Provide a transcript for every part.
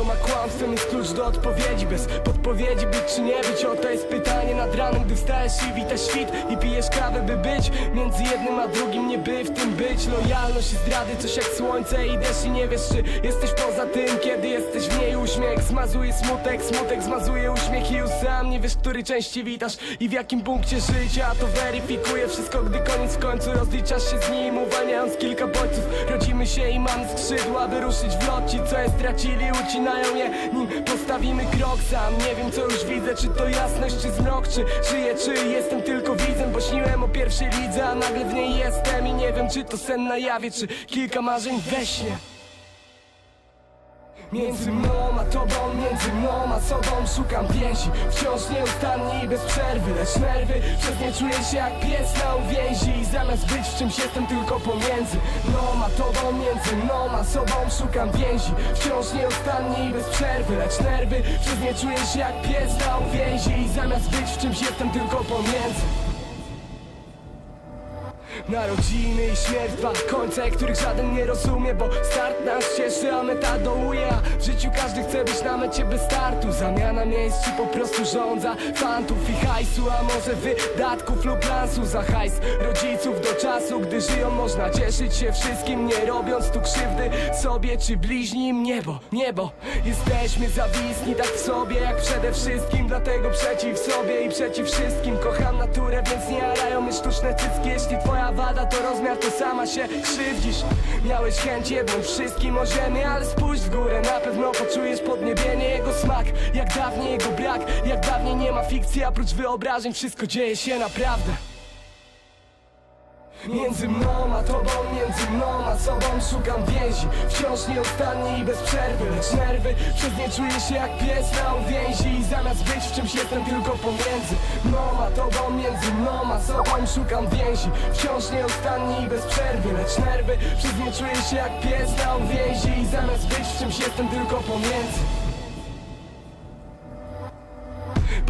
Prawdą a kłamstwem jest klucz do odpowiedzi. Bez podpowiedzi być czy nie być Oto jest pytanie nad ranem, gdy wstajesz i witasz świt I pijesz kawę, by być Między jednym a drugim nie by w tym być. Lojalność i zdrady, coś jak słońce i deszcz I nie wiesz czy jesteś poza tym Kiedy jesteś w niej. Uśmiech Zmazuje smutek, smutek zmazuje uśmiech I już sam nie wiesz, który części witasz I w jakim punkcie życia. To weryfikuje Wszystko, gdy koniec w końcu rozliczasz się z nim Uwalniając kilka bodźców. Rodzimy się i mamy skrzydła, by ruszyć w lot Ci, co je stracili, ucinają je Nim postawimy krok sam Nie wiem, co już widzę, czy to jasność, czy zmrok Czy żyję, czy jestem tylko widzem. Bo śniłem o pierwszej lidze, a nagle w niej jestem. I nie wiem, czy to sen na jawie, czy kilka marzeń we śnie Między mną a tobą, między mną a sobą Szukam więzi, wciąż nieustannie i bez przerwy Lecz nerwy, przez nie czuję się jak pies na uwięzi. I zamiast być w czymś jestem tylko pomiędzy mną a tobą, między mną a sobą Szukam więzi, wciąż nieustannie i bez przerwy Lecz nerwy, przez nie czuję się jak pies na uwięzi. I zamiast być w czymś jestem tylko pomiędzy Narodziny i śmierć, dwa końce, których żaden nie rozumie Bo start nas cieszy, a meta dołuje A w życiu każdy chce być na mecie bez startu. Zamiana miejsc po prostu rządza Fantów i hajsu, a może wydatków lub lansu Za hajs rodziców do czasu, gdy żyją Można cieszyć się wszystkim, nie robiąc tu krzywdy Sobie czy bliźnim. Niebo, niebo Jesteśmy zawisni tak w sobie jak przede wszystkim Dlatego przeciw sobie i przeciw wszystkim. Kocham naturę, więc sztuczne cycki. Jeśli twoja wada to rozmiar, to sama się krzywdzisz. Miałeś chęć jedną wszystkim o ziemię Ale spójrz w górę, na pewno poczujesz podniebienie Jego smak, jak dawniej jego brak Jak dawniej nie ma fikcji, a prócz wyobrażeń Wszystko dzieje się naprawdę Między mną a tobą, między mną a sobą Szukam więzi, wciąż nieustannie i bez przerwy. Lecz nerwy, przez nie czuję się jak pies na uwięzi. I zamiast być w czymś jestem tylko pomiędzy Mną a tobą, między mną a sobą Szukam więzi, wciąż nieustannie i bez przerwy. Lecz nerwy, przez nie czuję się jak pies na uwięzi. I zamiast być w czymś jestem tylko pomiędzy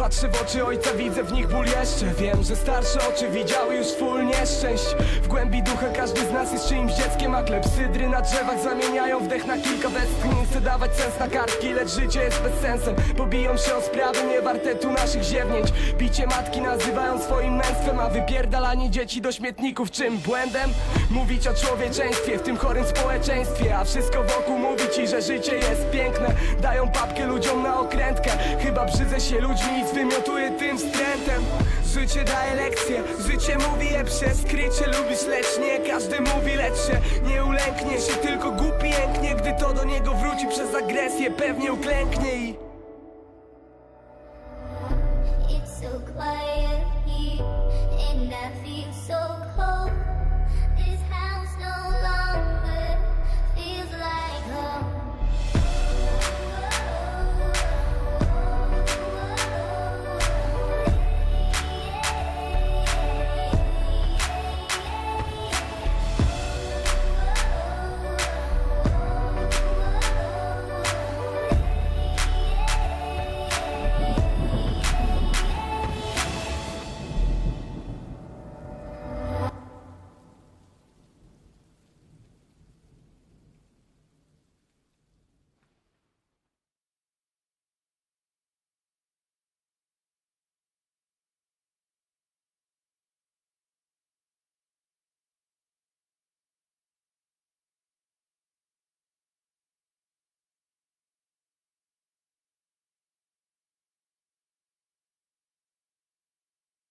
Patrzę w oczy ojca, widzę w nich ból jeszcze. Wiem, że starsze oczy widziały już full nieszczęść. W głębi ducha każdy z nas jest czyimś dzieckiem A klepsydry na drzewach zamieniają wdech na kilka westchnień Chcę dawać sens na kartki, lecz życie jest bez sensem Pobiją się o sprawy nie warte tu naszych ziewnięć. Bicie matki nazywają swoim męstwem A wypierdalanie dzieci do śmietników. Czym błędem? Mówić o człowieczeństwie w tym chorym społeczeństwie. A wszystko wokół ci, że życie jest piękne. Dają papkę ludziom na okrętkę. Chyba brzydzę się ludźmi i zwymiotuję tym wstrętem. Życie daje lekcje, życie mówi je przez krycie Lubisz lecz nie, każdy mówi lecz się. Nie ulęknie się, tylko głupi jęknie. Gdy to do niego wróci przez agresję Pewnie uklęknie i It's so quiet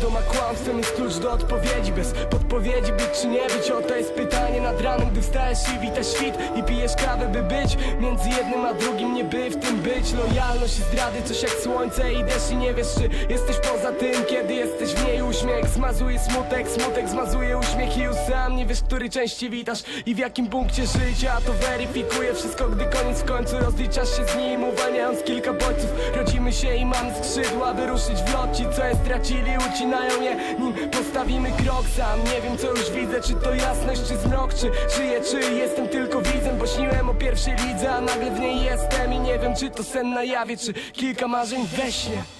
prawdą a kłamstwem jest klucz do odpowiedzi. Bez podpowiedzi być czy nie być Oto jest pytanie nad ranem, gdy wstajesz i witasz świt I pijesz kawę, by być Między jednym a drugim nie by w tym być. Lojalność i zdrady, coś jak słońce i deszcz I nie wiesz czy jesteś poza tym Kiedy jesteś w niej. Uśmiech Zmazuje smutek, smutek zmazuje uśmiech I już sam nie wiesz, który części witasz I w jakim punkcie życia. To weryfikuje Wszystko, gdy koniec w końcu rozliczasz się z nim Uwalniając kilka bodźców. Rodzimy się i mamy skrzydła, by ruszyć w lot. Ci, co je stracili, ucinają je Nim postawimy krok sam. Nie wiem, co już widzę, czy to jasność, czy zmrok Czy żyję, czy jestem tylko widzem. Bo śniłem o pierwszej lidze, a nagle w niej jestem. I nie wiem, czy to sen na jawie, czy kilka marzeń we śnie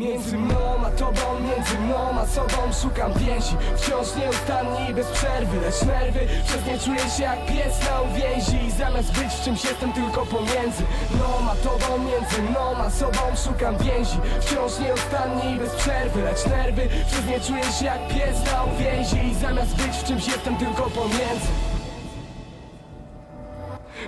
Między mną a tobą, między mną a sobą szukam więzi. Wciąż nieustannie i bez przerwy Lecz nerwy przez nie czuję się jak pies na uwięzi. I zamiast być w czymś jestem tylko pomiędzy Mną a tobą, między mną a sobą szukam więzi. Wciąż nieustannie i bez przerwy Lecz nerwy przez nie czuję się jak pies na uwięzi. I zamiast być w czymś jestem tylko pomiędzy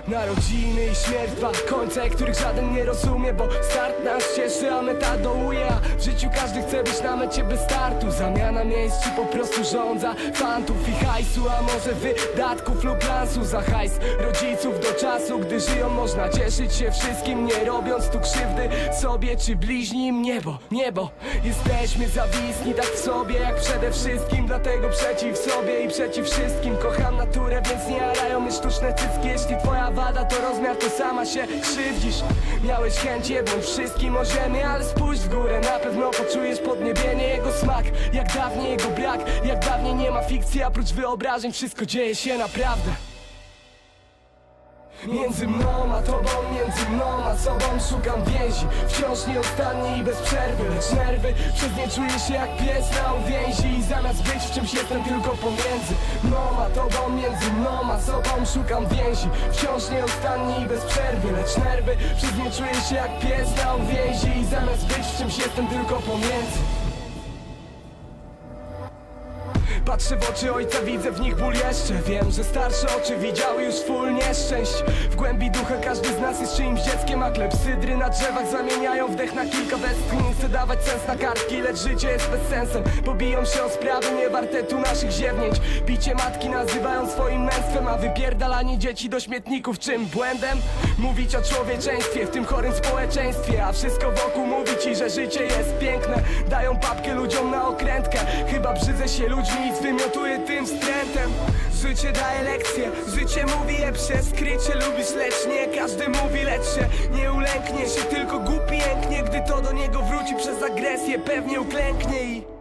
Narodziny i śmierć, dwa końce, których żaden nie rozumie Bo start nas cieszy, a meta dołuje A w życiu każdy chce być na mecie bez startu. Zamiana miejsc czy po prostu rządza Fantów i hajsu, a może wydatków lub lansu Za hajs rodziców do czasu, gdy żyją można cieszyć się wszystkim Nie robiąc tu krzywdy sobie czy bliźnim. Niebo, niebo, jesteśmy zawisni tak w sobie Jak przede wszystkim, dlatego przeciw sobie i przeciw wszystkim. Kocham naturę, więc nie arają mnie sztuczne cycki. Jeśli twoja wada to rozmiar, to sama się krzywdzisz. Miałeś chęć jebnąć wszystkim o ziemię Ale spójrz w górę, na pewno poczujesz podniebienie Jego smak, jak dawniej jego brak Jak dawniej nie ma fikcji, a prócz wyobrażeń Wszystko dzieje się naprawdę Między mną a tobą, między mną a sobą szukam więzi. Wciąż nieustannie i bez przerwy Lecz nerwy. Przez nie czuję się jak pies na uwięzi. I zamiast być w czymś jestem tylko pomiędzy Mną a tobą, między mną a sobą szukam więzi. Wciąż nieustannie i bez przerwy Lecz nerwy. Przez nie czuję się jak pies na uwięzi. I zamiast być w czymś jestem tylko pomiędzy Patrzę w oczy ojca, widzę w nich ból jeszcze. Wiem, że starsze oczy widziały już full nieszczęść. W głębi ducha każdy z nas jest czyimś dzieckiem A klepsydry na drzewach zamieniają wdech na kilka westchnień Nie chcę dawać sens na kartki, lecz życie jest bez sensem Pobiją się o sprawy niewarte tu naszych ziewnięć Bicie matki nazywają swoim męstwem A wypierdalanie dzieci do śmietników. Czym błędem? Mówić o człowieczeństwie w tym chorym społeczeństwie A wszystko wokół mówi ci, że życie jest piękne. Dają papkę ludziom na okrętkę. Chyba brzydzę się ludźmi i zwymiotuję tym wstrętem. Życie daje lekcje, życie mówi je przez skrycie. Lubisz lecz nie, każdy mówi lecz się Nie ulęknie się, tylko głupi jęknie Gdy to do niego wróci przez agresję. Pewnie uklęknie i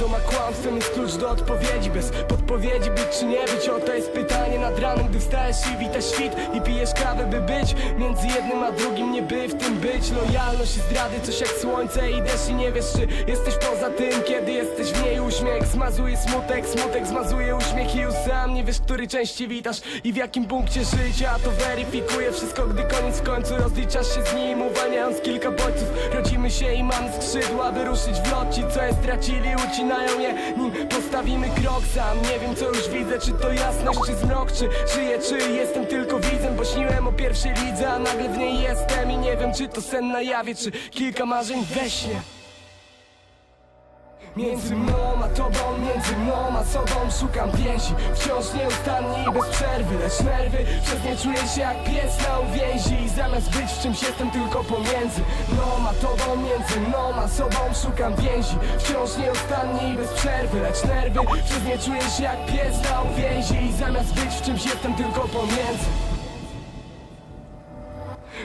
prawdą a kłamstwem jest klucz do odpowiedzi. Bez podpowiedzi być czy nie być Oto jest pytanie nad ranem, gdy wstajesz i witasz świt I pijesz kawę, by być Między jednym a drugim nie by w tym być. Lojalność i zdrady, coś jak słońce Idziesz i nie wiesz czy jesteś poza tym Kiedy jesteś w niej. Uśmiech Zmazuje smutek, smutek zmazuje uśmiech I już sam nie wiesz, który części witasz I w jakim punkcie życia. To weryfikuje Wszystko, gdy koniec w końcu rozliczasz się z nim Uwalniając kilka bodźców. Rodzimy się i mamy skrzydła, by ruszyć w lot Ci, co je stracili, ucinają je. Nim postawimy krok sam. Nie wiem, co już widzę, czy to jasność, czy zmrok Czy żyję, czy jestem tylko widzem. Bo śniłem o pierwszej lidze, a nagle w niej jestem. I nie wiem, czy to sen na jawie, czy kilka marzeń we śnie Między mną a tobą, między mną a sobą szukam więzi. Wciąż nieustannie i bez przerwy Lecz nerwy przez nie czuję się jak pies na uwięzi. I zamiast być w czymś jestem tylko pomiędzy Mną a tobą, między mną a sobą szukam więzi. Wciąż nieustannie i bez przerwy Lecz nerwy przez nie czuję się jak pies na uwięzi. I zamiast być w czymś jestem tylko pomiędzy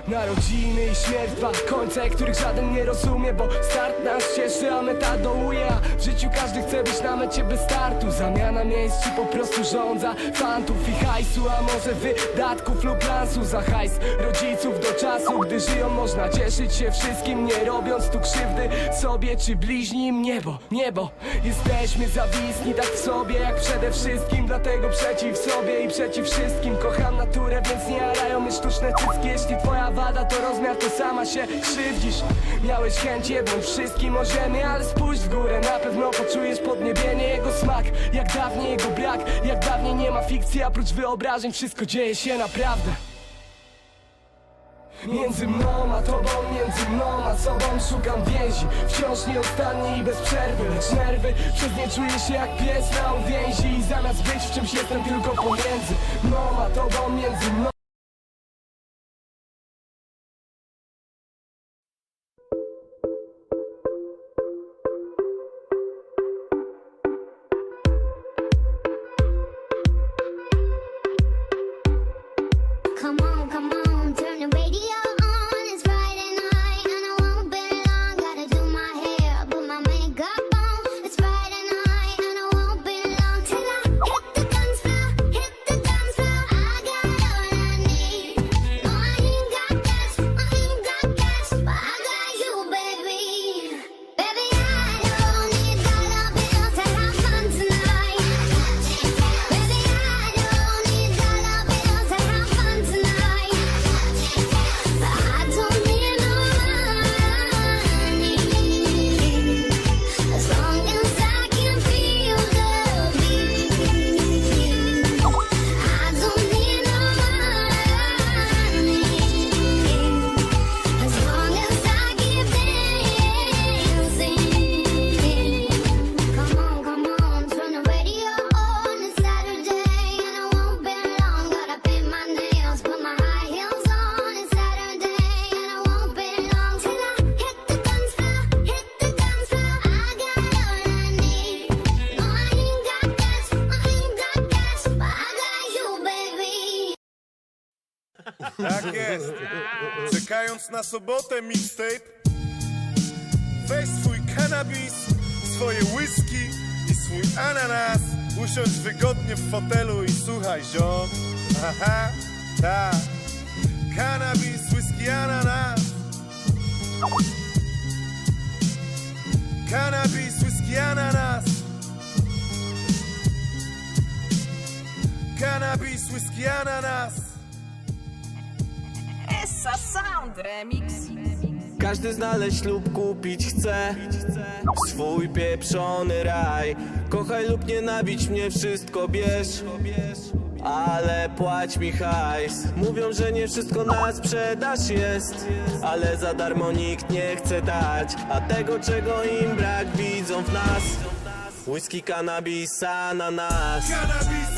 Narodziny i śmierć, dwa końce, których żaden nie rozumie Bo start nas cieszy, a meta dołuje A w życiu każdy chce być na mecie bez startu. Zamiana miejsc po prostu rządza Fantów i hajsu, a może wydatków lub lansu Za hajs rodziców do czasu, gdy żyją można cieszyć się wszystkim Nie robiąc tu krzywdy sobie czy bliźnim. Niebo, niebo, jesteśmy zawisni tak w sobie jak przede wszystkim Dlatego przeciw sobie i przeciw wszystkim. Kocham naturę, więc nie jarają mnie sztuczne cycki. Jeśli twoja wada to rozmiar, to sama się krzywdzisz. Miałeś chęć jebnąć wszystkim o ziemię Ale spójrz w górę, na pewno poczujesz podniebienie Jego smak, jak dawniej jego brak Jak dawniej nie ma fikcji, a prócz wyobrażeń Wszystko dzieje się naprawdę. Między mną a tobą, między mną a sobą Szukam więzi, wciąż nieustannie i bez przerwy Lecz nerwy, przez nie czuję się jak pies na uwięzi I zamiast być w czymś jestem tylko pomiędzy mną a tobą, między mną Come on, come on, Czekając na sobotę mixtape, weź swój kanabis, swoje whisky i swój ananas. Usiądź wygodnie w fotelu i słuchaj, ziom. Aha, tak. Kanabis, whisky, ananas. Kanabis, whisky, ananas. Kanabis, whisky, ananas. Essa Sound Remix. Każdy znaleźć lub kupić chce Swój pieprzony raj. Kochaj lub nienawidź mnie, wszystko bierz ale płać mi hajs. Mówią, że nie wszystko na sprzedaż jest Ale za darmo nikt nie chce dać. A tego, czego im brak, widzą w nas. Whisky, cannabis, ananas Cannabis,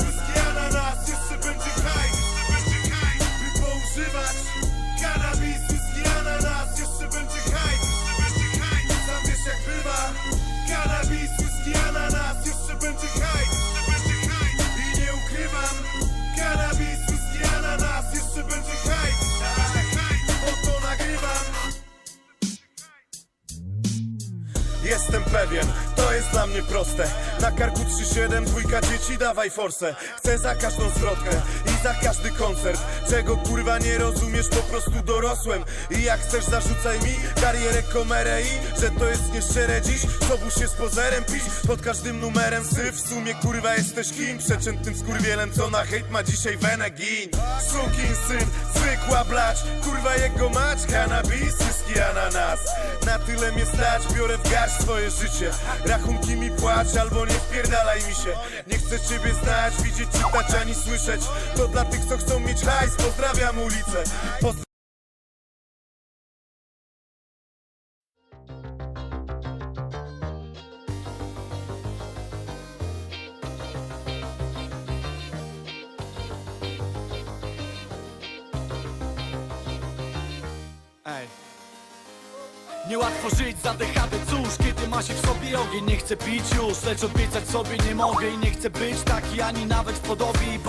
mnie proste. Na karku 3-7, dwójka dzieci, dawaj forsę. Chcę za każdą zwrotkę i za każdy koncert. Czego kurwa nie rozumiesz, po prostu dorosłem. I jak chcesz zarzucaj mi karierę komerę I że to jest nieszczere dziś. Sobóż się z pozerem pić pod każdym numerem. Sy w sumie kurwa jesteś kim? Przeciętnym skurwielem, co na hejt ma dzisiaj wenę gin Sukin syn, zwykła blać. Kurwa jego mać, cannabis, whisky, ananas. Na tyle mnie stać, biorę w garść swoje życie. Rachunki mi płacz, albo nie wpierdalaj mi się. Nie chcę ciebie znać, widzieć, czytać ani słyszeć. To dla tych, co chcą mieć hajs, pozdrawiam ulicę Niełatwo żyć, zadechany cóż Kiedy ma się w sobie ogień. Nie chcę pić już, lecz obiecać sobie nie mogę I nie chcę być taki ani nawet w podobie I powiem